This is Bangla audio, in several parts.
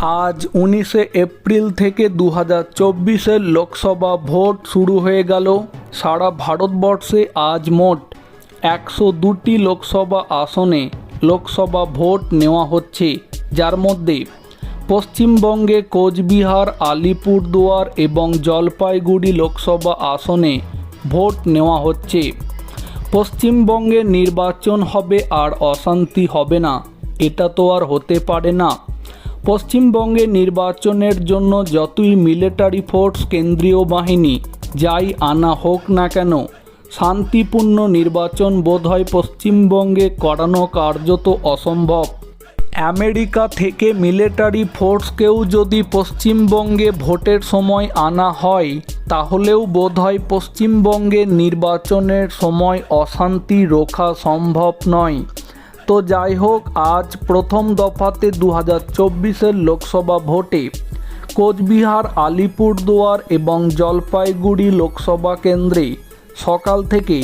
আজ উনিশে এপ্রিল থেকে দু হাজার চব্বিশের লোকসভা ভোট শুরু হয়ে গেল। সারা ভারতবর্ষে আজ মোট একশো দুটি লোকসভা আসনে লোকসভা ভোট নেওয়া হচ্ছে। যার মধ্যে পশ্চিমবঙ্গে কোচবিহার, আলিপুরদুয়ার এবং জলপাইগুড়ি লোকসভা আসনে ভোট নেওয়া হচ্ছে। পশ্চিমবঙ্গে নির্বাচন হবে আর অশান্তি হবে না। এটা তো আর হতে পারে না। পশ্চিমবঙ্গে নির্বাচনের জন্য যতই মিলিটারি ফোর্স কেন্দ্রীয় বাহিনী যাই আনা হোক না কেন, শান্তিপূর্ণ নির্বাচন বোধহয় পশ্চিমবঙ্গে করানো কার্যত অসম্ভব। আমেরিকা থেকে মিলিটারি ফোর্সকেও যদি পশ্চিমবঙ্গে ভোটের সময় আনা হয়, তাহলেও বোধহয় পশ্চিমবঙ্গে নির্বাচনের সময় অশান্তি রোখা সম্ভব নয়। তো যাই হোক, আজ প্রথম দফাতে দু হাজার চব্বিশের লোকসভা ভোটে কোচবিহার, আলিপুরদুয়ার এবং জলপাইগুড়ি লোকসভা কেন্দ্রে সকাল থেকে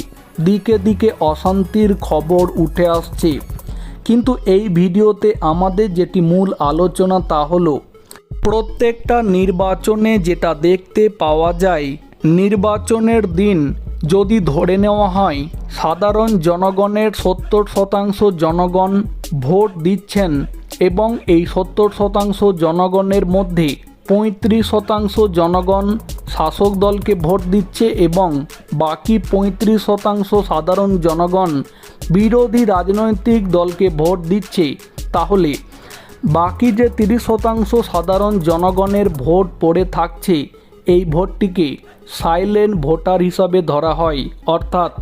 দিকে দিকে অশান্তির খবর উঠে আসছে। কিন্তু এই ভিডিওতে আমাদের যেটি মূল আলোচনা তা হলো, প্রত্যেকটা নির্বাচনে যেটা দেখতে পাওয়া যায়, নির্বাচনের দিন যদি ধরে নেওয়া হয়, সাধারণ জনগণের সত্তর শতাংশ জনগণ ভোট দিচ্ছেন এবং এই সত্তর শতাংশ জনগণের মধ্যে পঁয়ত্রিশ শতাংশ জনগণ শাসক দলকে ভোট দিচ্ছে এবং বাকি পঁয়ত্রিশ শতাংশ সাধারণ জনগণ বিরোধী রাজনৈতিক দলকে ভোট দিচ্ছে, তাহলে বাকি যে তিরিশ শতাংশ সাধারণ জনগণের ভোট পড়ে থাকছে এই ভোটটিকে সাইলেন্ট ভোটার হিসাবে ধরা হয়। অর্থাৎ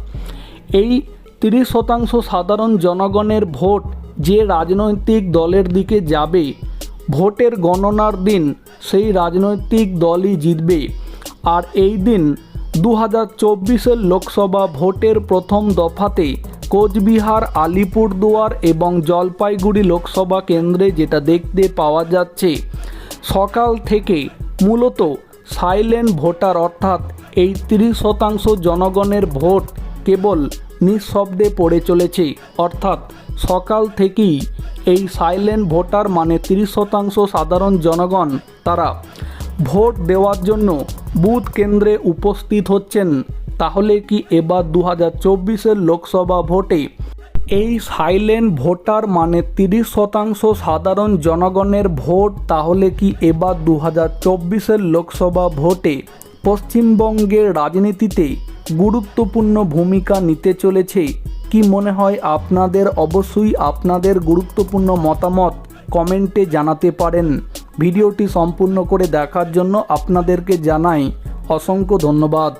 এই তিরিশ শতাংশ সাধারণ জনগণের ভোট যে রাজনৈতিক দলের দিকে যাবে, ভোটের গণনার দিন সেই রাজনৈতিক দলই জিতবে। আর এই দিন দু হাজার চব্বিশের লোকসভা ভোটের প্রথম দফাতে কোচবিহার, আলিপুরদুয়ার এবং জলপাইগুড়ি লোকসভা কেন্দ্রে যেটা দেখতে পাওয়া যাচ্ছে, সকাল থেকে মূলত সাইলেন্ট ভোটার অর্থাৎ এই তিরিশ শতাংশ জনগণের ভোট কেবল নিঃশব্দে পড়ে চলেছে। অর্থাৎ সকাল থেকেই এই সাইলেন্ট ভোটার মানে তিরিশ শতাংশ সাধারণ জনগণ তারা ভোট দেওয়ার জন্য বুথ কেন্দ্রে উপস্থিত হচ্ছেন। তাহলে কি এবার দু হাজার লোকসভা ভোটে এই সাইলেন্ট ভোটার মানে তিরিশ শতাংশ সাধারণ জনগণের ভোট, তাহলে কি এবার দু হাজার চব্বিশের লোকসভা ভোটে পশ্চিমবঙ্গের রাজনীতিতে গুরুত্বপূর্ণ ভূমিকা নিতে চলেছে? কি মনে হয় আপনাদের? অবশ্যই আপনাদের গুরুত্বপূর্ণ মতামত কমেন্টে জানাতে পারেন। ভিডিওটি সম্পূর্ণ করে দেখার জন্য আপনাদেরকে জানাই অসংখ্য ধন্যবাদ।